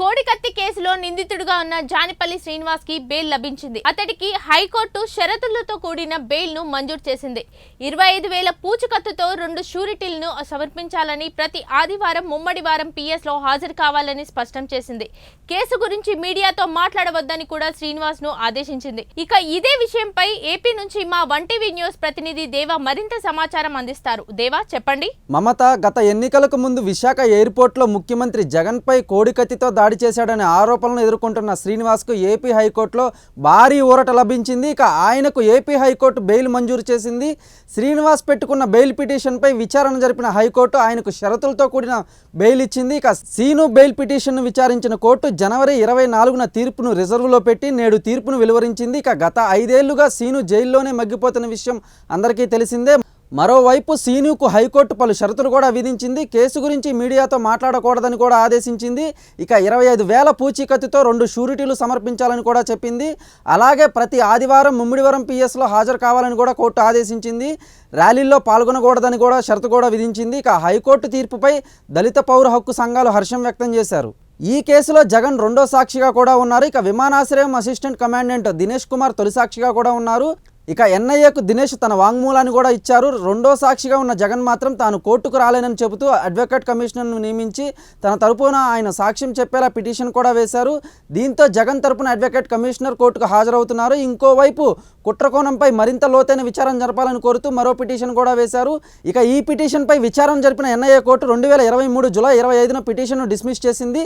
కోడికత్తి కేసులో నిందితుడిగా ఉన్న జానిపల్లి శ్రీనివాస్కి బెయిల్ లభించింది. అతడికి హైకోర్టు షరతులతో కూడిన బెయిల్ను మంజూరు చేసింది. ఇరవై ఐదు వేల పూచికత్తుతో రెండు షూరిటీలను సమర్పించాలని ప్రతి ఆదివారం ముమ్మడి వారం పిఎస్లో హాజరు కావాలని స్పష్టం చేసింది. కేసు గురించి మీడియాతో మాట్లాడవద్దని కూడా శ్రీనివాస్ను ఆదేశించింది. ఇక ఇదే విషయంపై ఏపీ నుంచి మా వన్ టీవీ న్యూస్ ప్రతినిధి దేవా మరింత సమాచారం అందిస్తారు. దేవా చెప్పండి. మమత గత ఎన్నికలకు ముందు విశాఖ ఎయిర్పోర్ట్లో ముఖ్యమంత్రి జగన్పై కోడికత్తితో దాడి చేశాడనే ఆరోపణలు ఎదుర్కొంటున్న శ్రీనివాస్కు ఏపీ హైకోర్టులో భారీ ఊరట లభించింది. ఇక ఆయనకు ఏపీ హైకోర్టు బెయిల్ మంజూరు చేసింది. శ్రీనివాస్ పెట్టుకున్న బెయిల్ పిటిషన్పై విచారణ జరిపిన హైకోర్టు ఆయనకు షరతులతో కూడిన బెయిల్ ఇచ్చింది. ఇక సీను బెయిల్ పిటిషన్ను విచారించిన కోర్టు జనవరి ఇరవై నాలుగున తీర్పును రిజర్వ్లో పెట్టి నేడు తీర్పును వెలువరించింది. ఇక గత ఐదేళ్ళుగా సీను జైల్లోనే మగ్గిపోతున్న విషయం అందరికీ తెలిసిందే. మరోవైపు సీనుకు హైకోర్టు పలు షరతులు కూడా విధించింది. కేసు గురించి మీడియాతో మాట్లాడకూడదని కూడా ఆదేశించింది. ఇక ఇరవై ఐదు వేల పూచీకత్తుతో రెండు షూరిటీలు సమర్పించాలని కూడా చెప్పింది. అలాగే ప్రతి ఆదివారం ముమ్మిడివరం పిఎస్లో హాజరు కావాలని కూడా కోర్టు ఆదేశించింది. ర్యాలీల్లో పాల్గొనకూడదని కూడా షరతు కూడా విధించింది. ఇక హైకోర్టు తీర్పుపై దళిత పౌర హక్కు సంఘాలు హర్షం వ్యక్తం చేశారు. ఈ కేసులో జగన్ రెండో సాక్షిగా కూడా ఉన్నారు. ఇక విమానాశ్రయం అసిస్టెంట్ కమాండెంట్ దినేష్ కుమార్ తొలి సాక్షిగా కూడా ఉన్నారు. ఇక ఎన్ఐఏకు దినేష్ తన వాంగ్మూలాన్ని కూడా ఇచ్చారు. రెండో సాక్షిగా ఉన్న జగన్ మాత్రం తాను కోర్టుకు రాలేనని చెబుతూ అడ్వకేట్ కమిషనర్ను నియమించి తన తరపున ఆయన సాక్ష్యం చెప్పేలా పిటిషన్ కూడా వేశారు. దీంతో జగన్ తరపున అడ్వకేట్ కమిషనర్ కోర్టుకు హాజరవుతున్నారు. ఇంకోవైపు కుట్రకోణంపై మరింత లోతైన విచారం జరపాలని కోరుతూ మరో పిటిషన్ కూడా వేశారు. ఇక ఈ పిటిషన్పై విచారం జరిపిన ఎన్ఐఏ కోర్టు రెండు వేల ఇరవై మూడు జులై ఇరవై ఐదున పిటిషన్ను డిస్మిస్ చేసింది.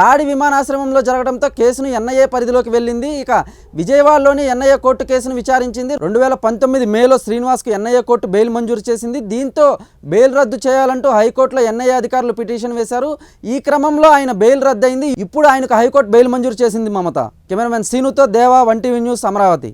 దాడి విమానాశ్రమంలో జరగడంతో కేసును ఎన్ఐఏ పరిధిలోకి వెళ్ళింది. ఇక విజయవాడలోని ఎన్ఐఏ కోర్టు కేసును విచారించింది. రెండు వేల పంతొమ్మిది మేలో శ్రీనివాస్కు ఎన్ఐఏ కోర్టు బెయిల్ మంజూరు చేసింది. దీంతో బెయిల్ రద్దు చేయాలంటూ హైకోర్టులో ఎన్ఐఏ అధికారులు పిటిషన్ వేశారు. ఈ క్రమంలో ఆయన బెయిల్ రద్దయింది. ఇప్పుడు ఆయనకు హైకోర్టు బెయిల్ మంజూరు చేసింది మమత. కెమెరామెన్ సీనుతో దేవా వన్ టీవీ న్యూస్ అమరావతి.